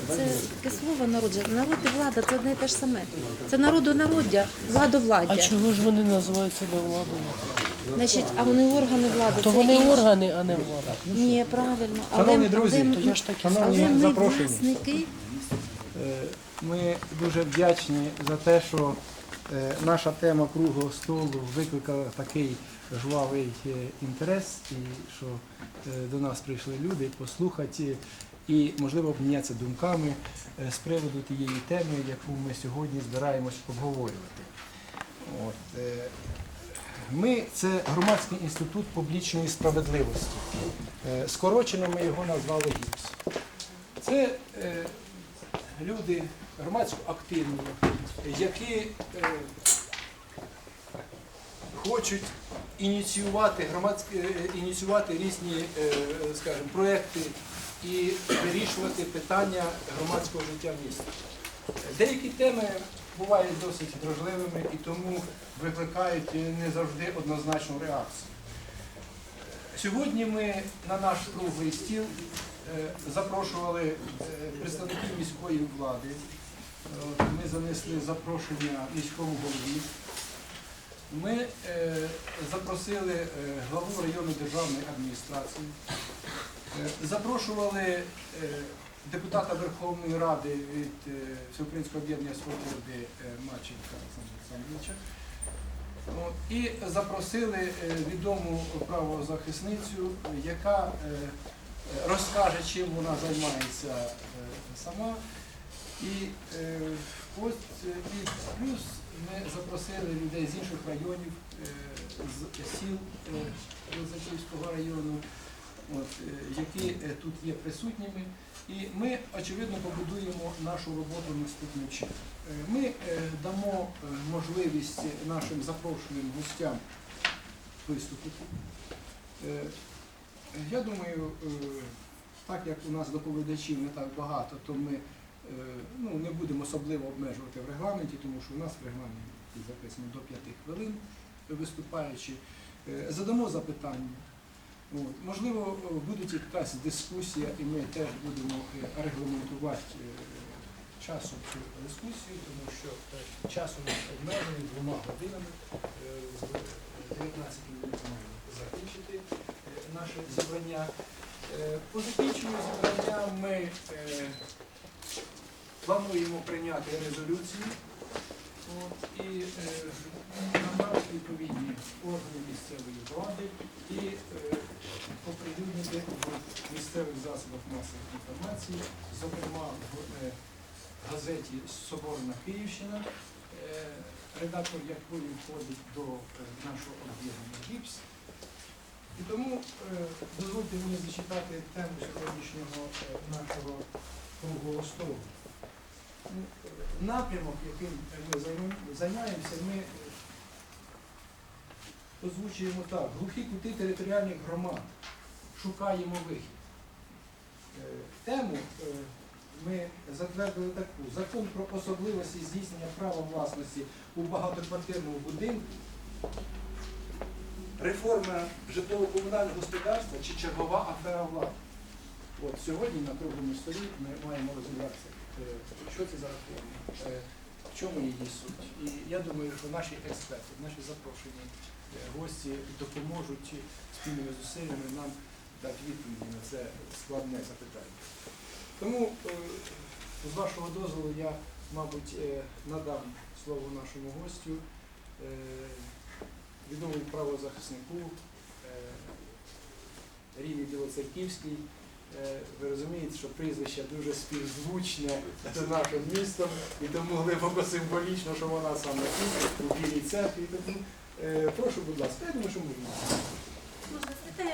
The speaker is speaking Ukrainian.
народовладдя це таке слово народження. Народ і влада це одне і те ж саме. Це народонароддя, А владовладдя. чого ж вони називають себе владою? Значить, а вони органи влади. То це вони інші. органи, а не влада. Ні, правильно. Але, Шановні друзі, але, то я ж таки але шановні ми запрошені. власники. Е, Ми дуже вдячні за те, що е, наша тема круглого столу викликала такий жвавий е, інтерес, і що е, до нас прийшли люди послухати і, можливо, обмінятися думками е, з приводу тієї теми, яку ми сьогодні збираємось обговорювати. От, е, Ми це громадський інститут публічної справедливості. Е, Скорочено ми його назвали ГІПС. Це люди громадсько активні, які хочуть ініціювати громадські ініціювати різні, скажімо, проекти і вирішувати питання громадського життя міста. Деякі теми бувають досить вражливими і тому викликають не завжди однозначну реакцію. Сьогодні ми на наш круглий стіл е, запрошували е, представників міської влади. Ми занесли запрошення міському голові. Ми е, запросили главу районної державної адміністрації. Е, Запрошували е, депутата Верховної Ради від е, Всеукраїнського об'єднання свободи Маченка Олександра Олександровича. І запросили відому правозахисницю, яка розкаже, чим вона займається сама. І ось і плюс ми запросили людей з інших районів, з сіл Лозаківського району, які е, тут є присутніми. І ми, очевидно, побудуємо нашу роботу наступним чином. Е, Ми е, дамо можливість нашим запрошеним гостям виступити. Я думаю, так як у нас доповідачів не так багато, то ми ну, не будемо особливо обмежувати в регламенті, тому що у нас в регламенті записано до 5 хвилин виступаючи. Задамо запитання. От. Можливо, буде якась дискусія, і ми теж будемо е, регламентувати е, часом цю дискусію, тому що е, час у нас обмежений двома годинами. З 19 минут маємо закінчити наше зібрання. По закінченню зібрання ми плануємо прийняти резолюцію от, і надати відповідні органи місцевої влади і оприлюднити в місцевих засобах масової інформації, зокрема в е, газеті Соборна Київщина, е, редактор якої входить до е, нашого об'єднання ГІПС. І тому дозвольте мені зачитати тему сьогоднішнього нашого круглого столу. Напрямок, яким ми займаємося, ми озвучуємо так. Глухі кути територіальних громад. Шукаємо вихід. Е, Тему е, ми затвердили таку. Закон про особливості здійснення права власності у багатоквартирному будинку реформа житлово-комунального господарства чи чергова афера влади. От сьогодні на круглому столі ми маємо розібратися, е, що це за реформа, в чому її суть. І я думаю, що наші експерти, наші запрошені гості допоможуть спільними зусиллями нам дати відповіді на це складне запитання. Тому, е, з вашого дозволу, я, мабуть, е, надам слово нашому гостю. е, відомому правозахиснику Ріві Білоцерківський. Е, Ви розумієте, що прізвище дуже співзвучне з нашим містом, і тому глибоко символічно, що вона саме тут, у Білій церкві. Тому прошу, будь ласка, я думаю, що можна. Можна я